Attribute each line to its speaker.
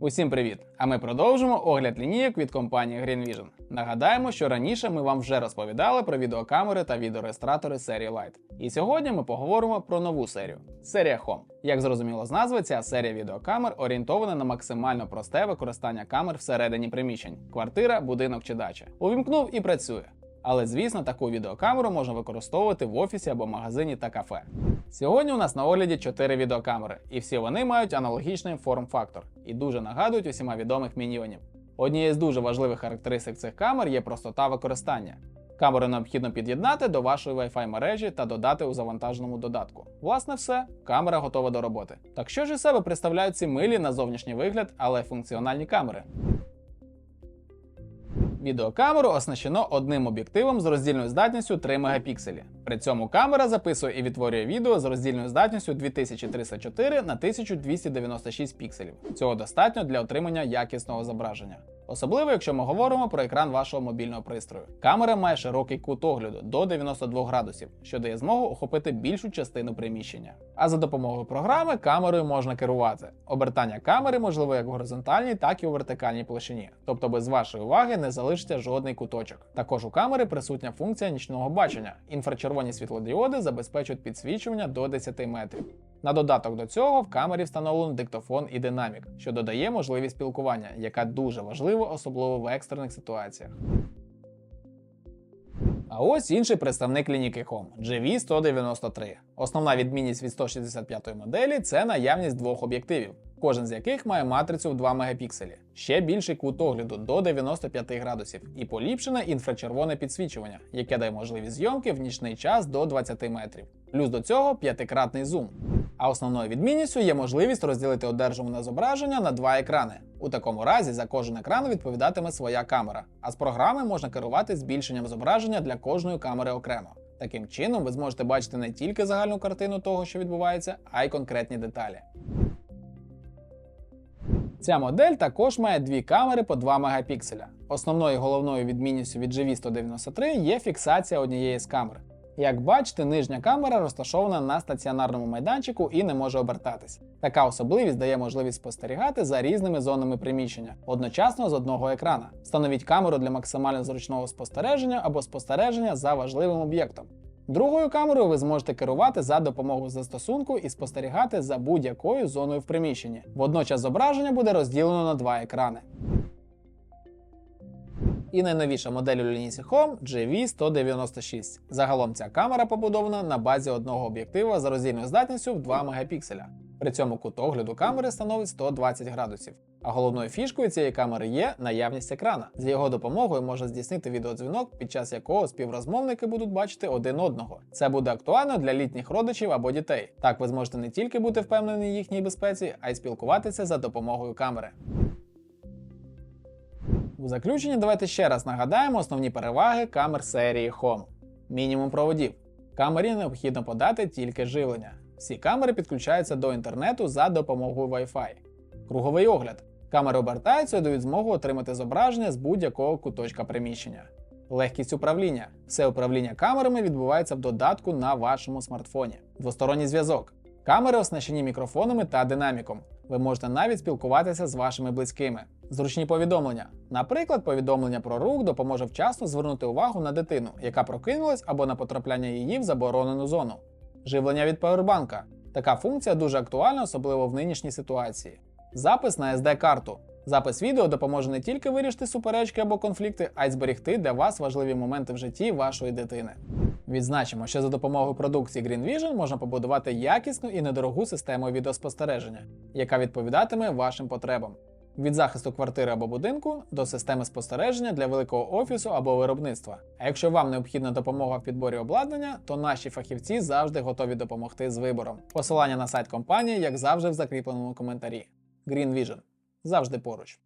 Speaker 1: Усім привіт! А ми продовжимо огляд лінійок від компанії Green Vision. Нагадаємо, що раніше ми вам вже розповідали про відеокамери та відеореєстратори серії Light. І сьогодні ми поговоримо про нову серію серія Home. Як зрозуміло з назви, ця серія відеокамер орієнтована на максимально просте використання камер всередині приміщень: квартира, будинок чи дача. Увімкнув і працює. Але звісно, таку відеокамеру можна використовувати в офісі або магазині та кафе. Сьогодні у нас на огляді 4 відеокамери, і всі вони мають аналогічний форм-фактор і дуже нагадують усіма відомих міньйонів. Однією з дуже важливих характеристик цих камер є простота використання. Камеру необхідно під'єднати до вашої Wi-Fi мережі та додати у завантаженому додатку. Власне, все, камера готова до роботи. Так що ж із себе представляють ці милі на зовнішній вигляд, але функціональні камери? Відеокамеру оснащено одним об'єктивом з роздільною здатністю 3 мегапікселі. При цьому камера записує і відтворює відео з роздільною здатністю 2304 на 1296 пікселів. Цього достатньо для отримання якісного зображення. Особливо, якщо ми говоримо про екран вашого мобільного пристрою. Камера має широкий кут огляду до 92 градусів, що дає змогу охопити більшу частину приміщення. А за допомогою програми камерою можна керувати. Обертання камери можливо як в горизонтальній, так і у вертикальній площині, тобто без вашої уваги не залишиться жодний куточок. Також у камери присутня функція нічного бачення. Інфрачервоні світлодіоди забезпечують підсвічування до 10 метрів. На додаток до цього в камері встановлено диктофон і динамік, що додає можливість спілкування, яка дуже важлива, особливо в екстрених ситуаціях. А ось інший представник лінійки Home GV193. Основна відмінність від 165 моделі це наявність двох об'єктивів, кожен з яких має матрицю в 2 мегапікселі, ще більший кут огляду до 95 градусів і поліпшене інфрачервоне підсвічування, яке дає можливість зйомки в нічний час до 20 метрів. Плюс до цього п'ятикратний зум. А основною відмінністю є можливість розділити одержуване зображення на два екрани. У такому разі за кожен екран відповідатиме своя камера, а з програми можна керувати збільшенням зображення для кожної камери окремо. Таким чином, ви зможете бачити не тільки загальну картину того, що відбувається, а й конкретні деталі. Ця модель також має дві камери по 2 мегапікселя. Основною головною відмінністю від GV193 є фіксація однієї з камер. Як бачите, нижня камера розташована на стаціонарному майданчику і не може обертатись. Така особливість дає можливість спостерігати за різними зонами приміщення, одночасно з одного екрана. Встановіть камеру для максимально зручного спостереження або спостереження за важливим об'єктом. Другою камерою ви зможете керувати за допомогою застосунку і спостерігати за будь-якою зоною в приміщенні. Водночас зображення буде розділено на два екрани. І найновіша модель у лінійці Home GV196. Загалом ця камера побудована на базі одного об'єктива з роздільною здатністю в 2 мегапікселя. При цьому кут огляду камери становить 120 градусів. А головною фішкою цієї камери є наявність екрана. З його допомогою можна здійснити відеодзвінок, під час якого співрозмовники будуть бачити один одного. Це буде актуально для літніх родичів або дітей. Так ви зможете не тільки бути впевнені в їхній безпеці, а й спілкуватися за допомогою камери. У заключенні давайте ще раз нагадаємо основні переваги камер серії Home. Мінімум проводів. Камері необхідно подати тільки живлення. Всі камери підключаються до інтернету за допомогою Wi-Fi. Круговий огляд. Камери обертаються і дають змогу отримати зображення з будь-якого куточка приміщення. Легкість управління. Все управління камерами відбувається в додатку на вашому смартфоні. Двосторонній зв'язок. Камери оснащені мікрофонами та динаміком. Ви можете навіть спілкуватися з вашими близькими. Зручні повідомлення. Наприклад, повідомлення про рух допоможе вчасно звернути увагу на дитину, яка прокинулась або на потрапляння її в заборонену зону. Живлення від павербанка. Така функція дуже актуальна, особливо в нинішній ситуації. Запис на SD-карту. Запис відео допоможе не тільки вирішити суперечки або конфлікти, а й зберегти для вас важливі моменти в житті вашої дитини. Відзначимо, що за допомогою продукції Green Vision можна побудувати якісну і недорогу систему відеоспостереження, яка відповідатиме вашим потребам. Від захисту квартири або будинку до системи спостереження для великого офісу або виробництва. А якщо вам необхідна допомога в підборі обладнання, то наші фахівці завжди готові допомогти з вибором. Посилання на сайт компанії, як завжди, в закріпленому коментарі. Green Vision. Завжди поруч.